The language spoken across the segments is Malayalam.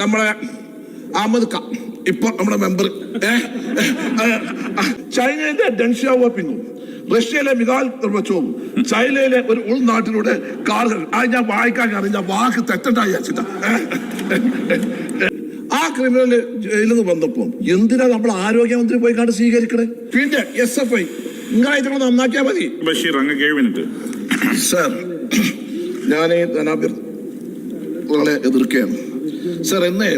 നമ്മളെ അഹമ്മദ് ഖാൻ ഇപ്പൊ നമ്മുടെ മെമ്പർ ചൈനയിലെ ഡൻഷ്യാവോ ഷിയാവോപ്പിങ്ങും റഷ്യയിലെ മിതാൽ നിർമ്മിച്ചവും ചൈനയിലെ ഒരു ഉൾനാട്ടിലൂടെ കാറുകൾ അത് ഞാൻ വായിക്കാൻ അറിഞ്ഞ വാക്ക് തെറ്റണ്ടായി അച്ഛന ആ ക്രിമിനൽ ജയിലിൽ നിന്ന് വന്നപ്പോ എന്തിനാ നമ്മൾ ആരോഗ്യമന്ത്രി പോയി കണ്ട് സ്വീകരിക്കണേ? പിന്നെ എസ് എഫ് ഐ ഇങ്ങനെ നന്നാക്കിയാ മതി. ബഷീർ അങ്ങ് ഏഴ് മിനിറ്റ് സർ ഞാൻ ധനാഭ്യർത്ഥനകളെ എതിർക്കുകയാണ്. സർ എന്നേ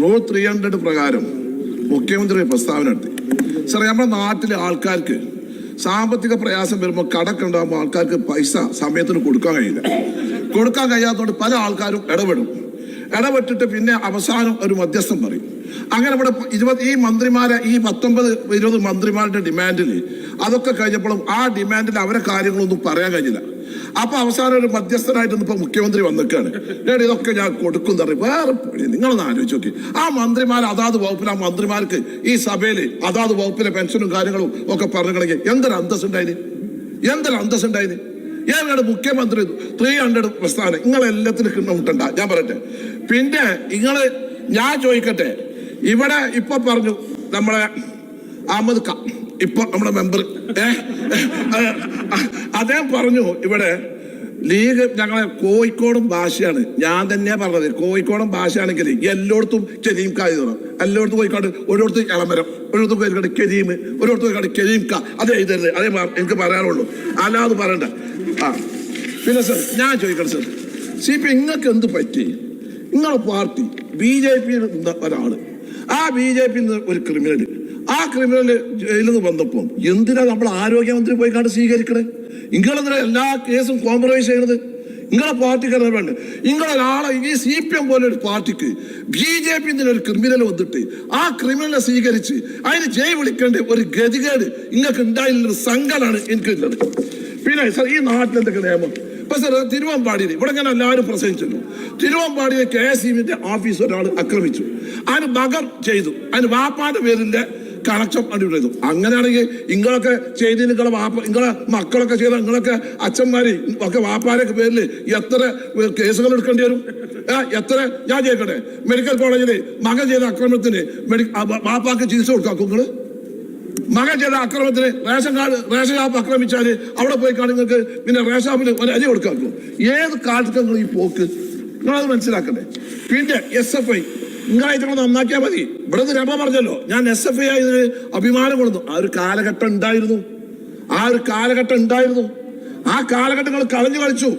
റൂൾ ത്രീ ഹൺഡ്രഡ് പ്രകാരം മുഖ്യമന്ത്രി പ്രസ്താവന നടത്തി. സർ നമ്മുടെ നാട്ടിലെ ആൾക്കാർക്ക് സാമ്പത്തിക പ്രയാസം വരുമ്പോൾ കടക്ക് ഉണ്ടാകുമ്പോൾ ആൾക്കാർക്ക് പൈസ സമയത്തിന് കൊടുക്കാൻ കഴിയില്ല. കൊടുക്കാൻ കഴിയാത്തതുകൊണ്ട് പല ആൾക്കാരും ഇടപെടും. ഇടപെട്ടിട്ട് പിന്നെ അവസാനം ഒരു മധ്യസ്ഥം പറയും. അങ്ങനെ ഇവിടെ ഇരുപത് ഈ മന്ത്രിമാരെ ഈ പത്തൊമ്പത് ഇരുപത് മന്ത്രിമാരുടെ ഡിമാൻഡിൽ അതൊക്കെ കഴിഞ്ഞപ്പോഴും ആ ഡിമാൻഡിൽ അവരെ കാര്യങ്ങളൊന്നും പറയാൻ കഴിഞ്ഞില്ല. അപ്പൊ അവസാനം ഒരു മധ്യസ്ഥനായിട്ട് ഇപ്പൊ മുഖ്യമന്ത്രി വന്നിക്കാണ്. ഞാൻ ഇതൊക്കെ ഞാൻ കൊടുക്കും തറി വേറെ നിങ്ങളൊന്ന് ആലോചിച്ച് നോക്കി. ആ മന്ത്രിമാർ അതാത് വകുപ്പിൽ ആ മന്ത്രിമാർക്ക് ഈ സഭയിൽ അതാത് വകുപ്പിലെ പെൻഷനും കാര്യങ്ങളും ഒക്കെ പറഞ്ഞിട്ടുണ്ടെങ്കിൽ എന്തൊരു അന്തസ് ഉണ്ടായിന് എന്തൊരു അന്തസ് ഉണ്ടായിന് ഏതാണ് മുഖ്യമന്ത്രി ത്രീ ഹൺഡ്രഡ് പ്രസ്ഥാനം. നിങ്ങളെല്ലാത്തിനും കിണ്ണമുട്ടണ്ട ഞാൻ പറയട്ടെ. പിന്നെ നിങ്ങൾ ഞാൻ ചോദിക്കട്ടെ. ഇവിടെ ഇപ്പൊ പറഞ്ഞു നമ്മളെ അഹമ്മദ് ഖാൻ ഇപ്പൊ നമ്മുടെ മെമ്പർ അദ്ദേഹം പറഞ്ഞു ഇവിടെ ലീഗ് ഞങ്ങളെ കോഴിക്കോടും ഭാഷയാണ് ഞാൻ തന്നെയാ പറഞ്ഞത് കോഴിക്കോടും ഭാഷയാണെങ്കിൽ എല്ലായിടത്തും കരീം കാ എഴുതണം എല്ലായിടത്തും കോഴിക്കോട് ഒരിടത്ത് ഇളമരം ഒരിടത്തും കോഴിക്കോട് കരീം ഒരിടത്തും കോഴിക്കോട് കരീം കാ. അത് എഴുതരുത് അതേ എനിക്ക് പറയാനുള്ളൂ. അല്ലാതെ പറയണ്ട. ആ പിന്നെ സർ ഞാൻ ചോദിക്കണം സർ. സി പി നിങ്ങൾക്ക് എന്ത് പറ്റി? നിങ്ങളുടെ പാർട്ടി ബി ജെ പിയിൽ ഒരാൾ. ആ ബി ജെ പി ഒരു ക്രിമിനൽ ആ ക്രിമിനൽ ജയിലിൽ നിന്ന് വന്നപ്പോൾ എന്തിനാ നമ്മൾ ആരോഗ്യമന്ത്രി പോയി കണ്ട് സ്വീകരിക്കണേ? നിങ്ങളെന്തിനാ എല്ലാ കേസും കോംപ്രമൈസ് ചെയ്യണത്? നിങ്ങളെ പാർട്ടിക്ക് അറിയാൻ വേണ്ട? നിങ്ങളൊരാളെ ഈ സി പി എം പോലെ ഒരു പാർട്ടിക്ക് ബി ജെ പി ഒരു ക്രിമിനൽ വന്നിട്ട് ആ ക്രിമിനലിനെ സ്വീകരിച്ച് അതിന് ജയ് വിളിക്കേണ്ട ഒരു ഗതികേട് നിങ്ങൾക്ക് ഉണ്ടായില്ലൊരു സങ്കടമാണ് എനിക്കുള്ളത് പിന്നെ സർ ഈ നാട്ടിൽ എന്തൊക്കെ നിയമം? ഇപ്പൊ സർ തിരുവമ്പാടിയിൽ ഇവിടെ ഞാൻ എല്ലാവരും പ്രസംഗിച്ചല്ലോ തിരുവമ്പാടിയെ കെ എസ് ഇ ഓഫീസ് ഒരാൾ ആക്രമിച്ചു. അതിന് മകർ ചെയ്തു. അതിന് വാപ്പാന്റെ പേരിന്റെ കണക്ഷൻ അടിപൊളി അങ്ങനെയാണെങ്കിൽ നിങ്ങളൊക്കെ ചെയ്ത് നിങ്ങളെ വാപ്പ നിങ്ങളെ മക്കളൊക്കെ ചെയ്ത നിങ്ങളൊക്കെ അച്ഛന്മാര് ഒക്കെ വാപ്പാരൊക്കെ പേരിൽ എത്ര കേസുകൾ എടുക്കേണ്ടി വരും? എത്ര? ഞാൻ ചോദിക്കട്ടെ. മെഡിക്കൽ കോളേജിൽ മകൻ ചെയ്ത അക്രമത്തിന് വാപ്പാക്ക് ചികിത്സ കൊടുക്കാം നിങ്ങൾ മകൻ ചെയ്ത അക്രമത്തിന് റേഷൻ കാർഡ് റേഷൻ ഷാപ്പ് ആക്രമിച്ചാൽ അവിടെ പോയി കാണും നിങ്ങൾക്ക് പിന്നെ റേഷൻ ഷാപ്പിൽ ഒരു അരി കൊടുക്കാം ഏത് കാലത്തൊക്കെ നിങ്ങൾ ഈ പോക്ക്? നിങ്ങളത് മനസ്സിലാക്കണ്ടേ? പിന്നെ എസ് എഫ് ഐ നിങ്ങളായിട്ട് നന്നാക്കിയാൽ മതി. ഇവിടെ രമ പറഞ്ഞല്ലോ. ഞാൻ എസ് എഫ് ഐ ആയതിന് അഭിമാനം കൊള്ളുന്നു. ആ ഒരു കാലഘട്ടം ഉണ്ടായിരുന്നു. ആ ഒരു കാലഘട്ടം ഉണ്ടായിരുന്നു. ആ കാലഘട്ടങ്ങൾ കളഞ്ഞു കളിച്ചു.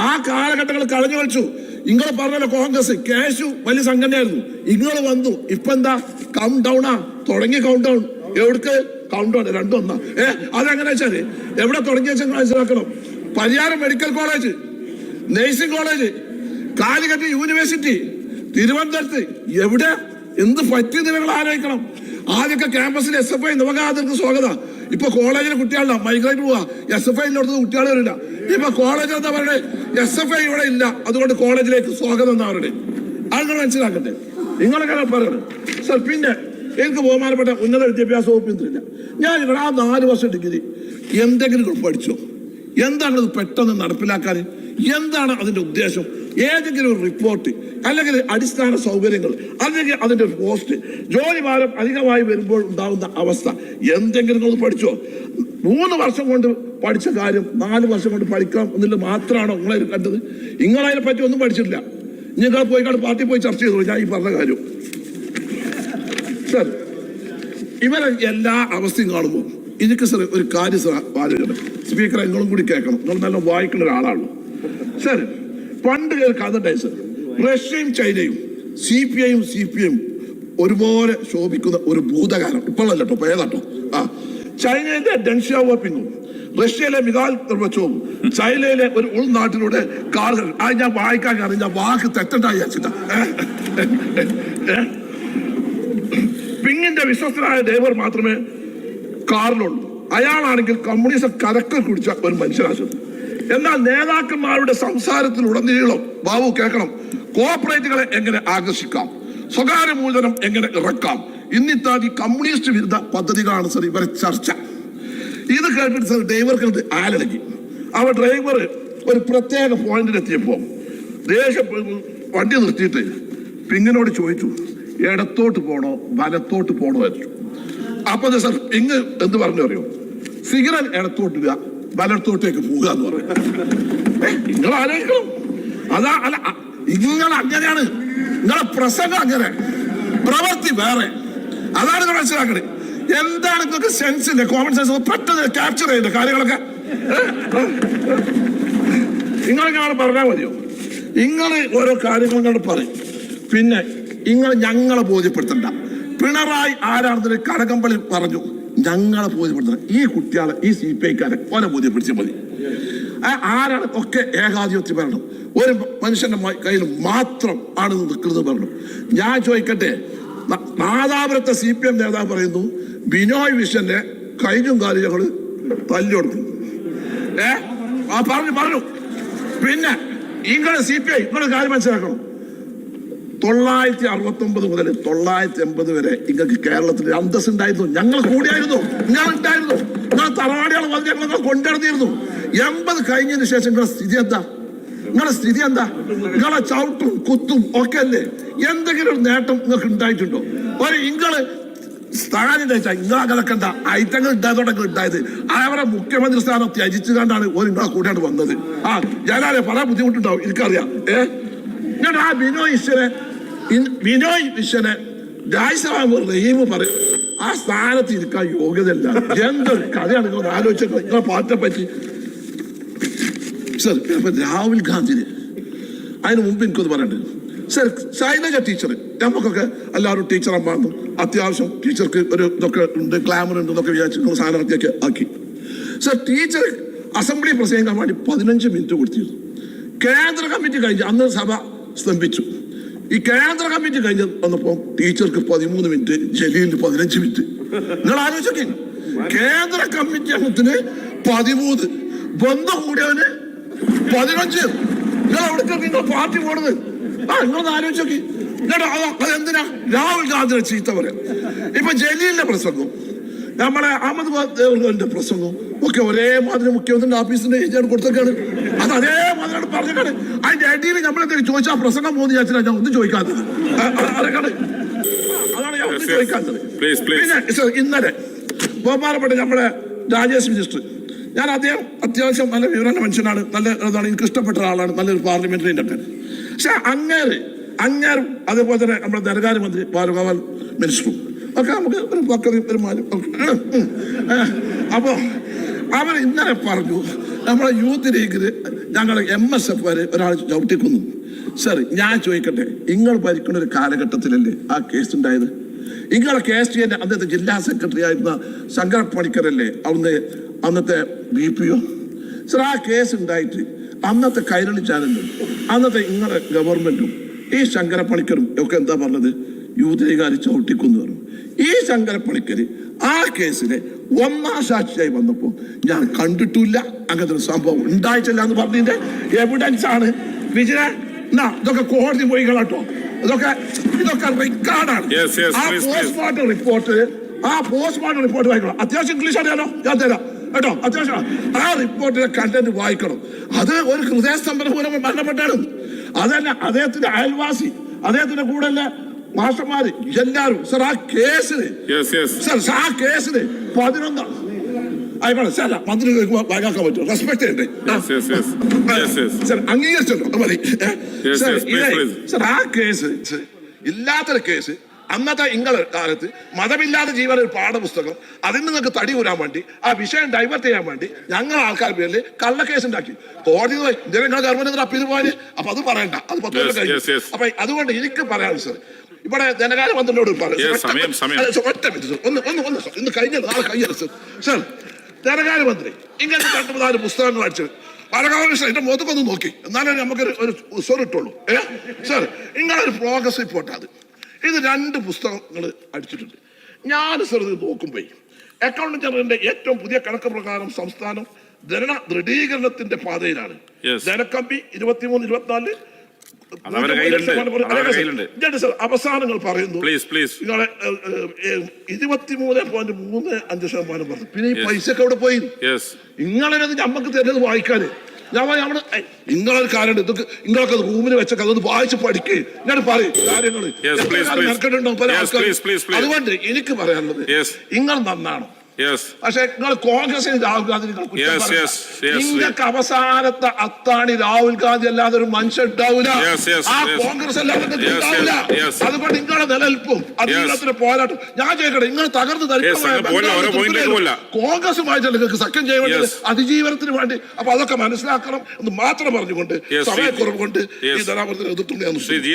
ആ കാലഘട്ടങ്ങൾ കളഞ്ഞു കളിച്ചു. നിങ്ങൾ പറഞ്ഞല്ലോ കോൺഗ്രസ് കേശു വലിയ സംഘടനയായിരുന്നു. നിങ്ങൾ വന്നു. ഇപ്പൊ എന്താ? കൗണ്ട് ഡൗണാ തുടങ്ങി കൗണ്ട് ഡൗൺ എവിടേക്ക്? കൗണ്ട് ഡൗൺ രണ്ടും ഒന്നാ. ഏ അതെങ്ങനെ വെച്ചാൽ എവിടെ തുടങ്ങി വെച്ചാൽ മനസ്സിലാക്കണം? Pariyaram medical college nursing college Calicut university തിരുവനന്തപുരത്ത് എവിടെ? എന്ത് പറ്റി നിങ്ങൾ ആലോചിക്കണം. ആദ്യമൊക്കെ ക്യാമ്പസിൽ എസ് എഫ് ഐ നവകാതർക്ക് സ്വാഗതം. ഇപ്പൊ കോളേജിലെ കുട്ടികളില്ല മൈഗ്രേറ്റ് പോവാ. എസ് എഫ് ഐയിലോട്ട് കുട്ടികൾ വരില്ല. ഇപ്പൊ കോളേജ് എന്താ പറയുന്നത് എസ് എഫ് ഐ ഇവിടെ ഇല്ല. അതുകൊണ്ട് കോളേജിലേക്ക് സ്വാഗതം എന്നാ അത് നിങ്ങൾ മനസ്സിലാക്കട്ടെ നിങ്ങളൊക്കെ പറയുന്നത് സർ പിന്നെ എനിക്ക് ബഹുമാനപ്പെട്ട ഉന്നത വിദ്യാഭ്യാസ വകുപ്പ് മന്ത്രിയില്ല. ഞാൻ ഇവിടെ ആ നാല് വർഷം ഡിഗ്രി എന്തെങ്കിലും പഠിച്ചോ. എന്താണ് ഇത് പെട്ടെന്ന് നടപ്പിലാക്കാൻ? എന്താണ് അതിന്റെ ഉദ്ദേശം? ഏതെങ്കിലും ഒരു റിപ്പോർട്ട് അല്ലെങ്കിൽ അടിസ്ഥാന സൗകര്യങ്ങൾ അല്ലെങ്കിൽ അതിന്റെ ഒരു പോസ്റ്റ് ജോലി ഭാരം അധികമായി വരുമ്പോൾ ഉണ്ടാകുന്ന അവസ്ഥ. എന്തെങ്കിലും ഒന്ന് പഠിച്ചോ? മൂന്ന് വർഷം കൊണ്ട് പഠിച്ച കാര്യം നാല് വർഷം കൊണ്ട് പഠിക്കാം എന്നില്ല മാത്രമാണോ നിങ്ങളെ കണ്ടത്? നിങ്ങളതിനെ പറ്റി ഒന്നും പഠിച്ചിട്ടില്ല. നിങ്ങൾ പോയി കണ്ട് പാർട്ടി പോയി ചർച്ച ചെയ്തോളൂ. ഞാൻ ഈ പറഞ്ഞ കാര്യം. സർ ഇവരെ എല്ലാ അവസ്ഥയും കാണുമ്പോൾ എനിക്ക് സാർ ഒരു കാര്യം സാർ ആലോചിക്കണം. സ്പീക്കർ നിങ്ങളും കൂടി കേൾക്കണം. നിങ്ങൾ നല്ല വായിക്കുന്ന ഒരാളാണ് സാർ പണ്ട് ഒരു കഥ ഉണ്ടായി സാർ. റഷ്യയും ചൈനയും സി പി ഐയും സി പി ഐയും ഒരുപോലെ ശോഭിക്കുന്ന ഒരു ഭൂതകാലം. ഇപ്പോഴല്ല കേട്ടോ പേതാട്ടോ ആ ചൈനയിലെ ഡെൻഷ്യാവോപ്പിങ്ങും റഷ്യയിലെ മിതാൽ ഗർബച്ചോവും ചൈനയിലെ ഒരു ഉൾനാട്ടിലൂടെ കാറുകൾ ആ ഞാൻ വായിക്കാൻ കാരണം ഞാൻ വാക്ക് തെറ്റണ്ടായി അച്ഛന പിങ്ങിന്റെ വിശ്വസ്തനായ ഡ്രൈവർ മാത്രമേ കാറിലുള്ളൂ അയാളാണെങ്കിൽ കമ്മ്യൂണിസം കരക്കൽ കുടിച്ച ഒരു മനുഷ്യരാശുന്നു എന്നാൽ നേതാക്കന്മാരുടെ സംസാരത്തിലുടനീളം ബാബു കേൾക്കണം. കോർപ്പറേറ്റുകളെ എങ്ങനെ ആകർഷിക്കാം? സ്വകാര്യ മൂലധനം എങ്ങനെ ഇറക്കാം? ഇന്നിത്താതി കമ്മ്യൂണിസ്റ്റ് വിരുദ്ധ പദ്ധതികളാണ് സർ ഇവരെ ചർച്ച. ഇത് കേട്ടിട്ട് സർ ഡ്രൈവർക്ക് ആലടങ്ങി അവ ഡ്രൈവർ ഒരു പ്രത്യേക പോയിന്റിൽ എത്തിയപ്പോ ദേഷ്യം വണ്ടി നിർത്തിയിട്ട് പിങ്ങനോട് ചോദിച്ചു ഇടത്തോട്ട് പോണോ? വലത്തോട്ട് പോണോ? എന്ന്. അപ്പൊ സർ പിങ് എന്ത് പറഞ്ഞു അറിയോ? സിഗരറ്റ് ഇടത്തോട്ട് ഇടുക വലത്തോട്ടേക്ക് പോവുക എന്ന് പറയും നിങ്ങൾ ആലോചിക്കണം. അതാ അല്ല നിങ്ങൾ അങ്ങനെയാണ്. നിങ്ങളെ പ്രസംഗം അങ്ങനെ. പ്രവൃത്തി വേറെ. അതാണ് നിങ്ങൾ മനസ്സിലാക്കണേ. എന്താണ് നിങ്ങൾക്ക് സെൻസ് ഇല്ല? കോമൺ സെൻസ് പെട്ടെന്ന് ക്യാപ്ചർ ചെയ്യുന്ന കാര്യങ്ങളൊക്കെ? നിങ്ങൾ ഇങ്ങനെ പറഞ്ഞാൽ മതിയോ? നിങ്ങൾ ഓരോ കാര്യങ്ങളും പറയും. പിന്നെ നിങ്ങൾ ഞങ്ങളെ ബോധ്യപ്പെടുത്തണ്ട. പിണറായി ആരാണെന്ന് കടകമ്പളി പറഞ്ഞു. ഞങ്ങളെ ബോധ്യപ്പെടുത്തണം. ഈ കുട്ടികളെ ഈ സി പി ഐക്കാരെ ഓനെ ബോധ്യപ്പെടുത്തിയാൽ മതി. ആരാണ് ഒക്കെ ഏകാധിപത്യം ഭരണം ഒരു മനുഷ്യന്റെ കയ്യിൽ മാത്രം ആണ് നിൽക്കുന്നത് പറഞ്ഞു ഞാൻ ചോദിക്കട്ടെ നാദാപുരത്തെ സി പി എം നേതാവ് പറയുന്നു ബിനോയ് വിശ്വന്റെ കൈയും കാലും ഞങ്ങൾ തല്ലി കൊടുക്കും. ഏ? ആ പറഞ്ഞു പറഞ്ഞു. പിന്നെ ഇങ്ങനെ സി പി ഐ ഇങ്ങനെ കാര്യം മനസ്സിലാക്കണം. തൊള്ളായിരത്തി അറുപത്തി ഒമ്പത് മുതൽ തൊള്ളായിരത്തി എൺപത് വരെ നിങ്ങൾക്ക് കേരളത്തിൽ അന്തസ് ഉണ്ടായിരുന്നു ഞങ്ങൾ കൂടിയായിരുന്നു. ഞാൻ ഉണ്ടായിരുന്നു. നിങ്ങൾ തറവാടികൾ വന്ന് ഞങ്ങൾ കൊണ്ടിരുന്നിരുന്നു എൺപത് കഴിഞ്ഞതിന് ശേഷം നിങ്ങളുടെ സ്ഥിതി എന്താ? നിങ്ങളുടെ സ്ഥിതി എന്താ? നിങ്ങളെ ചവിട്ടും കുത്തും ഒക്കെ അല്ലേ? എന്തെങ്കിലും ഒരു നേട്ടം നിങ്ങൾക്ക് ഉണ്ടായിട്ടുണ്ടോ? ഒരു ഇങ്ങൾ സ്ഥാനം ഇങ്ങളെ ഐറ്റങ്ങൾ ഉണ്ടായതോടൊക്കെ ഉണ്ടായത് അവരെ മുഖ്യമന്ത്രി സ്ഥാനം ത്യജിച്ചു കണ്ടാണ് ഒരു നിങ്ങളെ കൂടെയാണ് വന്നത്. ആ ഞാനാരെ പല ബുദ്ധിമുട്ടുണ്ടാവും. എനിക്കറിയാം. ഏ? ഞാൻ ആ ബിനോ ഈശ്വരെ ഇൻ- വിശ്വനെ രാജ്യസഭാ റഹീം പറയും ആ സ്ഥാനത്ത് ഇരിക്കാൻ യോഗ്യതയില്ല. എന്തൊരു കഥയാണ് നിങ്ങൾ ആലോചിച്ചത് പാർട്ടിയെ പറ്റി. സർ രാഹുൽ ഗാന്ധിന് അതിന് മുമ്പ് എനിക്കൊന്ന് പറയണ്ടത് സർ ശൈലജ ടീച്ചർ നമുക്കൊക്കെ എല്ലാവരും ടീച്ചർ അമ്മാന്നു അത്യാവശ്യം ടീച്ചർക്ക് ഒരു ഇതൊക്കെ ഉണ്ട് ഗ്ലാമർ ഉണ്ട് എന്നൊക്കെ വിചാരിച്ച് നിങ്ങൾ സ്ഥാനാർത്ഥിയൊക്കെ ആക്കി. സർ ടീച്ചർ അസംബ്ലി പ്രസംഗിക്കാൻ വേണ്ടി പതിനഞ്ച് മിനിറ്റ് കൊടുത്തിരുന്നു. കേന്ദ്ര കമ്മിറ്റി കഴിഞ്ഞ് അന്ന് സഭ സ്തംഭിച്ചു. ഈ കേന്ദ്ര കമ്മിറ്റി കഴിഞ്ഞ് വന്നപ്പോ ടീച്ചർക്ക് പതിമൂന്ന് മിനിറ്റ് ജലീലിന് പതിനഞ്ച് മിനിറ്റ്. നിങ്ങൾ ആലോചിക്കേ കേന്ദ്ര കമ്മിറ്റി അംഗത്തിന് പതിമൂന്ന് ബന്ധം കൂടിയവന് പതിനഞ്ച്. നിങ്ങൾ അവിടേക്ക് നിങ്ങൾ പാർട്ടി പോണത്? ആ നിങ്ങളൊന്ന് ആലോചിച്ചോക്കി. എന്തിനാ രാഹുൽ ഗാന്ധിയുടെ ചീത്ത പറയാം ഇപ്പൊ ജലീലിന്റെ പ്രസംഗം. നമ്മളെ അഹമ്മദ് ദേവന്റെ പ്രസംഗം ഒക്കെ ഒരേ മാതിരി മുഖ്യമന്ത്രിയുടെ ഓഫീസിന്റെ ഏജാണ് കൊടുത്തൊക്കെയാണ് അത് അതേ മാതിരിയാണ് പറഞ്ഞിട്ടാണ് അതിന്റെ അടിയിൽ നമ്മളെന്തെങ്കിലും ചോദിച്ചാൽ പ്രസംഗം പോകുന്ന വിചാരിച്ചാൽ ഞാൻ ഒന്നും ചോദിക്കാത്തത്. അതാണ് ഞാൻ ഒന്നും. ചോദിക്കാത്തത്. പിന്നെ ഇന്നലെ ബഹുമാനപ്പെട്ട നമ്മുടെ രാജേഷ് മിനിസ്റ്റർ ഞാൻ അദ്ദേഹം അത്യാവശ്യം നല്ല വിവരണ മനുഷ്യനാണ് നല്ല എന്താണ് എനിക്ക് ഇഷ്ടപ്പെട്ട ആളാണ് നല്ലൊരു പാർലമെന്ററി ഒക്കെ പക്ഷെ അങ്ങേര് അങ്ങേരും അതേപോലെ തന്നെ നമ്മുടെ ധനകാര്യമന്ത്രി ബാലഗോപാൽ മിനിസ്റ്ററും ഒക്കെ നമുക്ക് ഒരു പക്കതി പെരുമാറും അപ്പോൾ അപ്പോ അവർ ഇന്നലെ പറഞ്ഞു നമ്മളെ യൂത്ത് ലീഗിൽ ഞങ്ങൾ എം എസ് എഫ് വരെ ഒരാൾ ചവിട്ടിക്കുന്നു. സർ ഞാൻ ചോദിക്കട്ടെ നിങ്ങൾ ഭരിക്കുന്ന ഒരു കാലഘട്ടത്തിലല്ലേ ആ കേസ് ഉണ്ടായത്? നിങ്ങളെ കേസ് എന്റെ അന്നത്തെ ജില്ലാ സെക്രട്ടറി ആയിരുന്ന ശങ്കർ പണിക്കരല്ലേ അന്ന് അന്നത്തെ ബി പി ഒ? സർ ആ കേസ് ഉണ്ടായിട്ട് അന്നത്തെ കൈരളി ചാനലും അന്നത്തെ നിങ്ങളുടെ ഗവൺമെന്റും ഈ ശങ്കര പണിക്കരും ഒക്കെ എന്താ പറഞ്ഞത്? യൂതകാരി ചവിട്ടിക്കുന്നു പറഞ്ഞു. ഈ ശങ്കര പണിക്കര് ആ കേസിലെ ഒന്നാം സാക്ഷിയായി വന്നപ്പോൾ ഞാൻ കണ്ടിട്ടില്ല. അങ്ങനത്തെ ഒരു സംഭവം ഉണ്ടായിട്ടില്ല എന്ന് പറഞ്ഞതിന്റെ എവിഡൻസ് ആണ്. വിജയ എന്നാ ഇതൊക്കെ കോടതി പോയി കേട്ടോ. ഇതൊക്കെ ഇതൊക്കെ റെക്കോർഡാണ് ആ. പോസ്റ്റ്മോർട്ടം റിപ്പോർട്ട് ആ പോസ്റ്റ്മോർട്ടം റിപ്പോർട്ട് വായിക്കണം. അത്യാവശ്യം ഇംഗ്ലീഷ് അറിയാലോ? ഞാൻ തരാം. കേട്ടോ? അത്യാവശ്യം ആ റിപ്പോർട്ടിലെ കണ്ടന്റ് വായിക്കണം. അത് ഒരു ഹൃദയസ്തംഭനം മൂലം മരണപ്പെട്ടാണ് അതല്ല അദ്ദേഹത്തിന്റെ അയൽവാസി അദ്ദേഹത്തിന്റെ കൂടെ മാസ്റ്റർമാര് എല്ലാരും സർ ആ കേസിന്. സർ ആ കേസിന് പതിനൊന്ന് ആയിക്കോട്ടെ സാർ മന്ത്രി ചോദിക്കുമ്പോൾ വായിക്കാൻ പറ്റും റെസ്പെക്ട് ചെയ്യണ്ടേ? Yes, yes, yes. Yes, yes. Sir അംഗീകരിച്ചല്ലോ അത് മതി ഏ? സർ, yes, please, സർ ആ കേസ് ഇല്ലാത്തൊരു കേസ് അന്നത്തെ ഇങ്ങളെ കാലത്ത് മതമില്ലാത്ത ജീവൻ ഒരു പാഠപുസ്തകം അതിൽ നിങ്ങൾക്ക് തടി കൂരാൻ വേണ്ടി ആ വിഷയം ഡൈവേർട്ട് ചെയ്യാൻ വേണ്ടി ഞങ്ങൾ ആൾക്കാർ പേരിൽ കള്ളക്കേസ് ഉണ്ടാക്കി. കോടതി ജനങ്ങൾ ഗവൺമെന്റ് അപ്പീൽ പോയാൽ അപ്പൊ അത് പറയണ്ട. അത് പത്ത്. അപ്പൊ അതുകൊണ്ട് എനിക്ക് പറയാൻ സർ ഇവിടെ ധനകാര്യ മന്ത്രിയോട് ഒറ്റ മിനിറ്റ് ഒന്ന് ഒന്ന് ഒന്ന് ഇന്ന് കഴിഞ്ഞത് നാളെ കഴിഞ്ഞത് സർ സർ ധനകാര്യമന്ത്രി ഇങ്ങനെ രണ്ട് മൂന്നാൽ പുസ്തകങ്ങൾ അടിച്ചു ബാലഗോപാലകൃഷ്ണൻ എന്റെ മുഖത്തൊക്കെ നോക്കി. എന്നാലേ നമുക്ക് ഒരു സോറി ഇട്ടുള്ളൂ ഏ സർ ഇങ്ങനൊരു പ്രോഗ്രസ് റിപ്പോർട്ട് അത്. ഇത് രണ്ട് പുസ്തകങ്ങൾ അടിച്ചിട്ടുണ്ട്. ഞാൻ സർ ഇത് നോക്കുമ്പോൾ അക്കൗണ്ട് ജനറലിന്റെ ഏറ്റവും പുതിയ കണക്ക് പ്രകാരം സംസ്ഥാനം ധന ദൃഢീകരണത്തിന്റെ പാതയിലാണ്. ധനക്കമ്പി ഇരുപത്തിമൂന്ന് ഇരുപത്തിനാല് അവസാനങ്ങൾ പറയുന്നു. Please, please. നിങ്ങളെ ഇരുപത്തിമൂന്ന് പോയിന്റ് മൂന്ന് അഞ്ച് ശതമാനം പറഞ്ഞു. പിന്നെ ഈ പൈസ ഒക്കെ എവിടെ പോയി. നിങ്ങളത് നമ്മക്ക് തരുന്നത് വായിക്കാന്. ഞാൻ നമ്മൾ ഏയ്, ഇങ്ങളൊരു കാര്യമുണ്ട് ഇതൊക്കെ നിങ്ങളൊക്കെ റൂമിൽ വെച്ചൊക്കെ അതൊന്ന് വായിച്ച് പഠിക്കുക ഞാൻ പറയും കാര്യങ്ങൾ. അതുകൊണ്ട് എനിക്ക് പറയാനുള്ളത് നിങ്ങൾ നന്നാണ് പക്ഷെ നിങ്ങൾ കോൺഗ്രസിന് രാഹുൽ ഗാന്ധി. നിങ്ങൾക്ക് അവസാനത്തെ അത്താണി രാഹുൽ ഗാന്ധി അല്ലാതെ ഒരു മനുഷ്യൻ ഉണ്ടാവില്ല. ആ കോൺഗ്രസ് അല്ലാതെ ഉണ്ടാവില്ല. അതുകൊണ്ട് നിങ്ങളുടെ നിലനിൽപ്പും അദ്ദേഹത്തിന് പോരാട്ടം ഞാൻ ചോദിക്കട്ടെ നിങ്ങൾ തകർന്ന് പോയില്ല. കോൺഗ്രസുമായിട്ട് നിങ്ങൾക്ക് സഖ്യം ചെയ്യാൻ വേണ്ടി. അതിജീവനത്തിന് വേണ്ടി? അപ്പൊ അതൊക്കെ മനസ്സിലാക്കണം എന്ന് മാത്രം പറഞ്ഞുകൊണ്ട് സമയക്കുറവ് കൊണ്ട് ഈ ധനാപുരത്തിന് ധനാപനത്തിന്